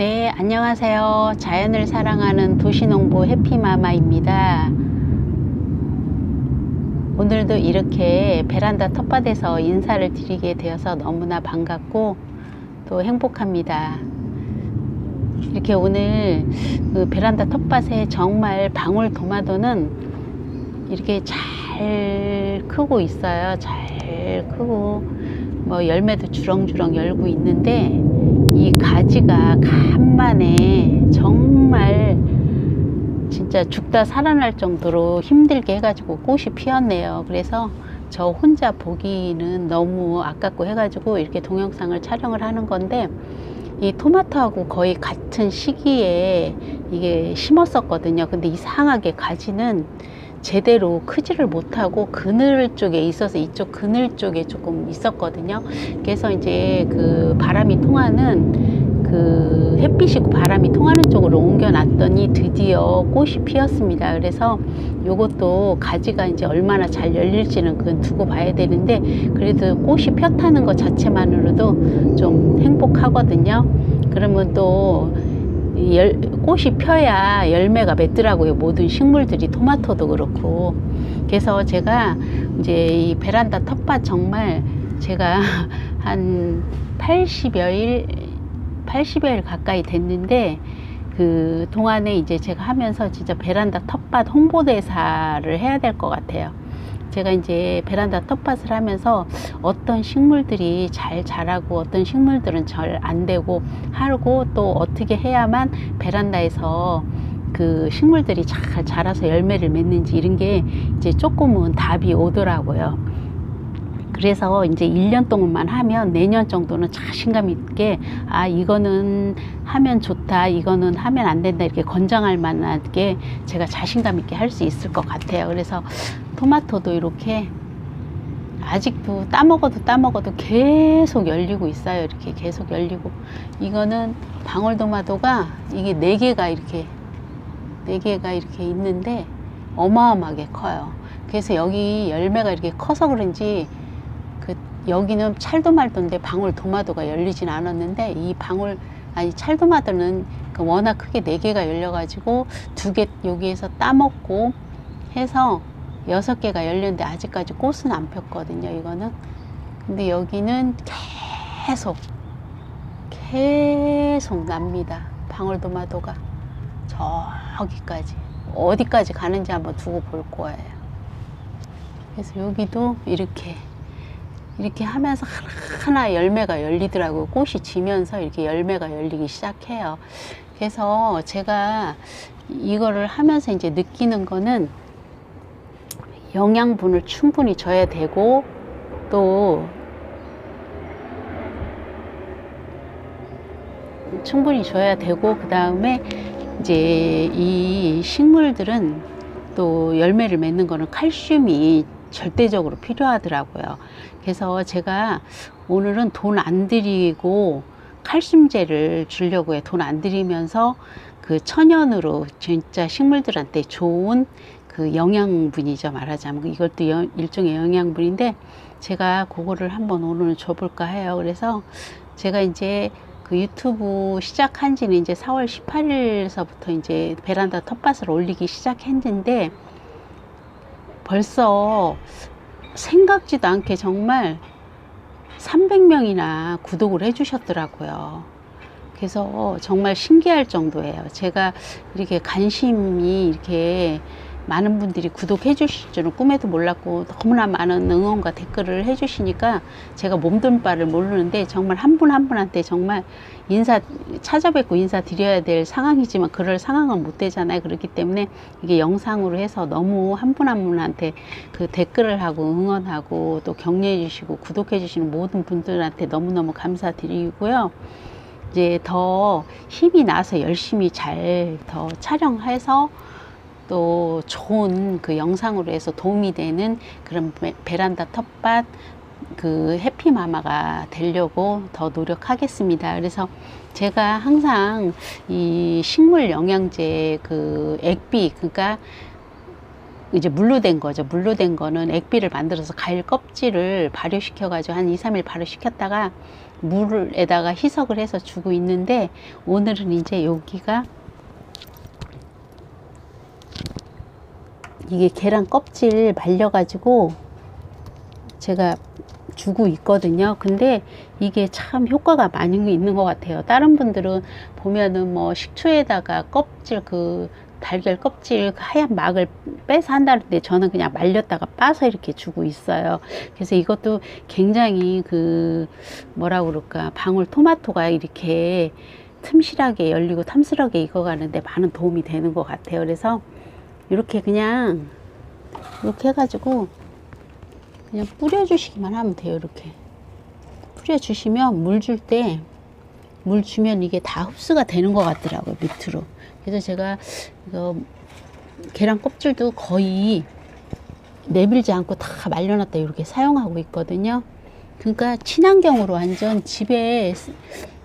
네, 안녕하세요. 자연을 사랑하는 도시농부 해피마마입니다. 오늘도 이렇게 베란다 텃밭에서 인사를 드리게 되어서 너무나 반갑고 또 행복합니다. 이렇게 오늘 그 베란다 텃밭에 정말 방울토마토는 이렇게 잘 크고 있어요. 잘 크고 뭐 열매도 주렁주렁 열고 있는데 이 가지가 간만에 정말 진짜 죽다 살아날 정도로 힘들게 해가지고 꽃이 피었네요. 그래서 저 혼자 보기는 너무 아깝고 해가지고 이렇게 동영상을 촬영을 하는 건데 이 토마토하고 거의 같은 시기에 이게 심었었거든요. 근데 이상하게 가지는 제대로 크지를 못하고 그늘 쪽에 있어서 이쪽 그늘 쪽에 조금 있었거든요. 그래서 이제 그 바람이 통하는 그 햇빛이고 바람이 통하는 쪽으로 옮겨놨더니 드디어 꽃이 피었습니다. 그래서 요것도 가지가 이제 얼마나 잘 열릴지는 그건 두고 봐야 되는데 그래도 꽃이 폈다는 것 자체만으로도 좀 행복하거든요. 그러면 또 열, 꽃이 펴야 열매가 맺더라고요. 모든 식물들이 토마토도 그렇고. 그래서 제가 이제 이 베란다 텃밭 정말 제가 한 80여일, 80여일 가까이 됐는데 그 동안에 이제 제가 하면서 진짜 베란다 텃밭 홍보대사를 해야 될 것 같아요. 제가 이제 베란다 텃밭을 하면서 어떤 식물들이 잘 자라고 어떤 식물들은 잘 안 되고 하고 또 어떻게 해야만 베란다에서 그 식물들이 잘 자라서 열매를 맺는지 이런 게 이제 조금은 답이 오더라고요. 그래서 이제 1년 동안만 하면 내년 정도는 자신감 있게 아 이거는 하면 좋다 이거는 하면 안 된다 이렇게 권장할 만하게 제가 자신감 있게 할 수 있을 것 같아요. 그래서 토마토도 이렇게 아직도 따먹어도 따먹어도 계속 열리고 있어요. 이렇게 계속 열리고. 이거는 방울토마토가 이게 네 개가 이렇게 네 개가 이렇게 있는데 어마어마하게 커요. 그래서 여기 열매가 이렇게 커서 그런지 그 여기는 찰도 말도인데 방울토마토가 열리진 않았는데 이 방울 아니 찰도마토는 그 워낙 크게 네 개가 열려가지고 두 개 여기에서 따먹고 해서 여섯 개가 열렸는데 아직까지 꽃은 안 폈거든요 이거는. 근데 여기는 계속 계속 납니다 방울토마토가. 저기까지 어디까지 가는지 한번 두고 볼 거예요. 그래서 여기도 이렇게 이렇게 하면서 하나 열매가 열리더라고요. 꽃이 지면서 이렇게 열매가 열리기 시작해요. 그래서 제가 이거를 하면서 이제 느끼는 거는 영양분을 충분히 줘야 되고 또 충분히 줘야 되고 그 다음에 이제 이 식물들은 또 열매를 맺는 거는 칼슘이 절대적으로 필요하더라고요. 그래서 제가 오늘은 돈 안 들이고 칼슘제를 주려고 해. 돈 안 들이면서 그 천연으로 진짜 식물들한테 좋은 그 영양분이죠. 말하자면 이것도 여- 일종의 영양분인데 제가 그거를 한번 오늘 줘볼까 해요. 그래서 제가 이제 그 유튜브 시작한 지는 이제 4월 18일서부터 이제 베란다 텃밭을 올리기 시작했는데 벌써 생각지도 않게 정말 300명이나 구독을 해주셨더라고요. 그래서 정말 신기할 정도예요. 제가 이렇게 관심이 이렇게 많은 분들이 구독해 주실 줄은 꿈에도 몰랐고 너무나 많은 응원과 댓글을 해 주시니까 제가 몸둘 바를 모르는데 정말 한분한 분한테 정말 인사 찾아뵙고 인사 드려야 될 상황이지만 그럴 상황은 못 되잖아요. 그렇기 때문에 이게 영상으로 해서 너무 한 분 한 분한테 그 댓글을 하고 응원하고 또 격려해 주시고 구독해 주시는 모든 분들한테 너무너무 감사드리고요. 이제 더 힘이 나서 열심히 잘 더 촬영해서 또 좋은 그 영상으로 해서 도움이 되는 그런 베- 베란다 텃밭 그 해피마마가 되려고 더 노력하겠습니다. 그래서 제가 항상 이 식물 영양제 그 액비 그러니까 이제 물로 된 거죠. 물로 된 거는 액비를 만들어서 과일 껍질을 발효시켜 가지고 한 2, 3일 발효시켰다가 물에다가 희석을 해서 주고 있는데 오늘은 이제 여기가 이게 계란 껍질 말려가지고 제가 주고 있거든요. 근데 이게 참 효과가 많이 있는 것 같아요. 다른 분들은 보면은 뭐 식초에다가 껍질 그 달걀 껍질 그 하얀 막을 빼서 한다는데 저는 그냥 말렸다가 빠서 이렇게 주고 있어요. 그래서 이것도 굉장히 그 뭐라 그럴까 방울 토마토가 이렇게 틈실하게 열리고 탐스럽게 익어가는데 많은 도움이 되는 것 같아요. 그래서 이렇게 그냥 이렇게 해가지고 그냥 뿌려주시기만 하면 돼요. 이렇게 뿌려주시면 물 줄 때 물 주면 이게 다 흡수가 되는 것 같더라고요. 밑으로. 그래서 제가 이거 계란 껍질도 거의 내밀지 않고 다 말려놨다 이렇게 사용하고 있거든요. 그러니까 친환경으로 완전 집에 쓰-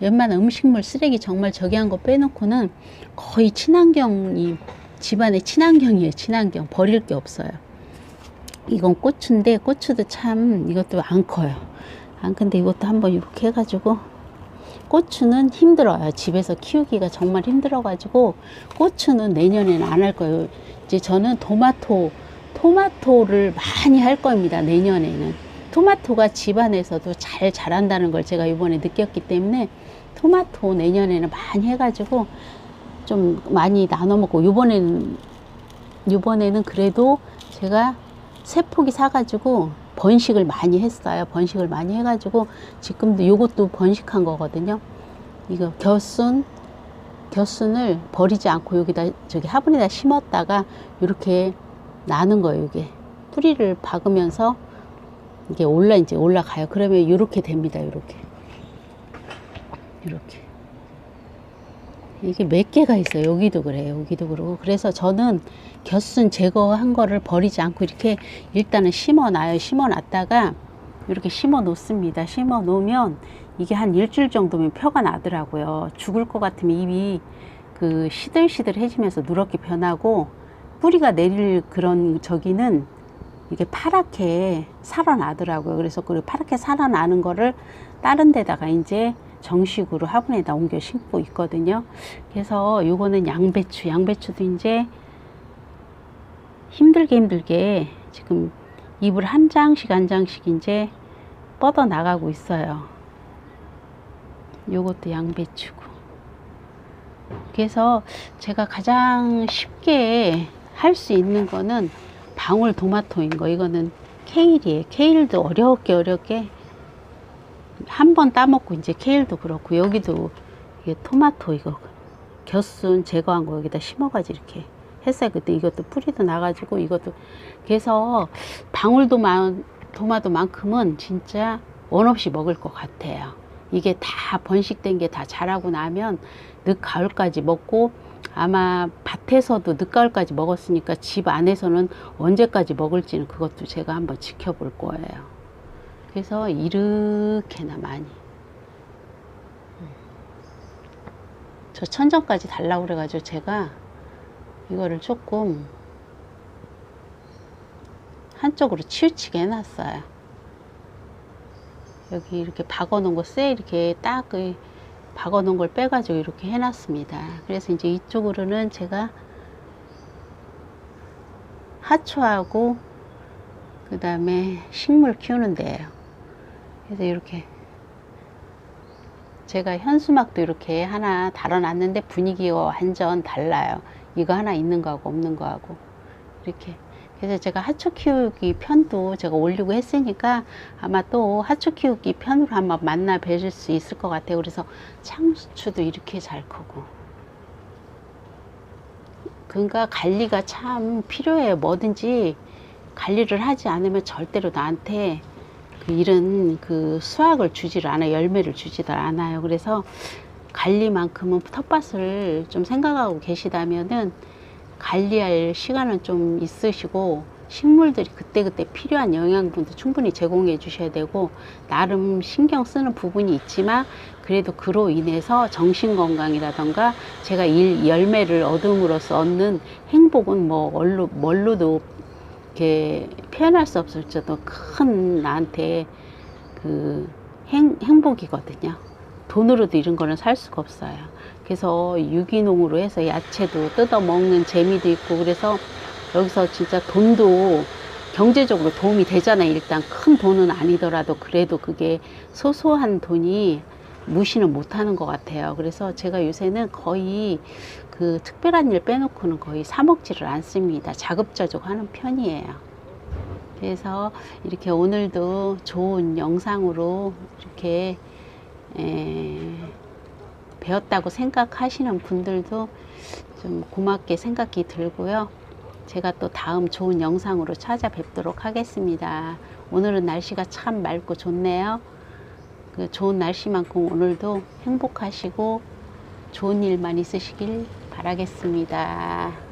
웬만한 음식물 쓰레기 정말 저기 한 거 빼놓고는 거의 친환경이 집안에 친환경이에요. 친환경 버릴 게 없어요. 이건 고추인데 고추도 참 이것도 안 커요. 안 큰데 이것도 한번 이렇게 해가지고 고추는 힘들어요. 집에서 키우기가 정말 힘들어가지고 고추는 내년에는 안 할 거예요. 이제 저는 토마토 토마토를 많이 할 겁니다. 내년에는 토마토가 집안에서도 잘 자란다는 걸 제가 이번에 느꼈기 때문에 토마토 내년에는 많이 해가지고 좀 많이 나눠 먹고 요번에는 요번에는 그래도 제가 세 포기 사가지고 번식을 많이 했어요. 번식을 많이 해가지고 지금도 요것도 번식한 거거든요. 이거 겨순 겨순을 버리지 않고 여기다 저기 화분에다 심었다가 이렇게 나는 거예요. 이게 뿌리를 박으면서 이게 올라 이제 올라가요. 그러면 이렇게 됩니다. 이렇게 이렇게 이게 몇 개가 있어요. 여기도 그래요. 여기도 그러고. 그래서 저는 겨순 제거한 거를 버리지 않고 이렇게 일단은 심어 놔요. 심어 놨다가 이렇게 심어 놓습니다. 심어 놓으면 이게 한 일주일 정도면 표가 나더라고요. 죽을 것 같으면 입이 그 시들시들해지면서 누렇게 변하고 뿌리가 내릴 그런 저기는 이게 파랗게 살아나더라고요. 그래서 그 파랗게 살아나는 거를 다른 데다가 이제 정식으로 화분에다 옮겨 심고 있거든요. 그래서 요거는 양배추, 양배추도 이제 힘들게 힘들게 지금 잎을 한 장씩 한 장씩 이제 뻗어 나가고 있어요. 요것도 양배추고. 그래서 제가 가장 쉽게 할 수 있는 거는 방울 토마토인 거. 이거는 케일이에요. 케일도 어렵게 어렵게 한 번 따먹고 이제 케일도 그렇고 여기도 이게 토마토 이거 겨순 제거한 거 여기다 심어가지고 이렇게 했어요. 그때 이것도 뿌리도 나가지고 이것도 그래서 방울도만 토마토만큼은 진짜 원 없이 먹을 것 같아요. 이게 다 번식된 게 다 자라고 나면 늦 가을까지 먹고 아마 밭에서도 늦가을까지 먹었으니까 집 안에서는 언제까지 먹을지는 그것도 제가 한번 지켜볼 거예요. 그래서 이렇게나 많이. 음. 저 천정까지 달라고 그래가지고 제가 이거를 조금 한쪽으로 치우치게 해놨어요. 여기 이렇게 박아 놓은 거쎄 이렇게 딱그 박아 놓은 걸 빼가지고 이렇게 해놨습니다. 그래서 이제 이쪽으로는 제가 하초하고 그 다음에 식물 키우는 데예요. 그래서 이렇게 제가 현수막도 이렇게 하나 달아놨는데 분위기가 완전 달라요. 이거 하나 있는 거하고 없는 거하고 이렇게 그래서 제가 하초 키우기 편도 제가 올리고 했으니까 아마 또 하초 키우기 편으로 한번 만나 뵐수 있을 것 같아요. 그래서 창수추도 이렇게 잘 크고 그러니까 관리가 참 필요해요. 뭐든지 관리를 하지 않으면 절대로 나한테 그 이런 그 수확을 주지를 않아요. 열매를 주지를 않아요. 그래서 관리만큼은 텃밭을 좀 생각하고 계시다면은 관리할 시간은 좀 있으시고 식물들이 그때그때 필요한 영양분도 충분히 제공해 주셔야 되고 나름 신경 쓰는 부분이 있지만 그래도 그로 인해서 정신 건강이라던가 제가 일 열매를 얻음으로써 얻는 행복은 뭐 뭘로 뭘로도 이렇게 표현할 수 없을 정도 큰 나한테 그 행, 행복이거든요. 돈으로도 이런 거는 살 수가 없어요. 그래서 유기농으로 해서 야채도 뜯어 먹는 재미도 있고 그래서 여기서 진짜 돈도 경제적으로 도움이 되잖아요. 일단 큰 돈은 아니더라도 그래도 그게 소소한 돈이 무시는 못하는 것 같아요. 그래서 제가 요새는 거의 그 특별한 일 빼놓고는 거의 사 먹지를 않습니다. 자급자족 하는 편이에요. 그래서 이렇게 오늘도 좋은 영상으로 이렇게 에, 배웠다고 생각하시는 분들도 좀 고맙게 생각이 들고요. 제가 또 다음 좋은 영상으로 찾아뵙도록 하겠습니다. 오늘은 날씨가 참 맑고 좋네요. 그 좋은 날씨만큼 오늘도 행복하시고 좋은 일만 있으시길 바라겠습니다.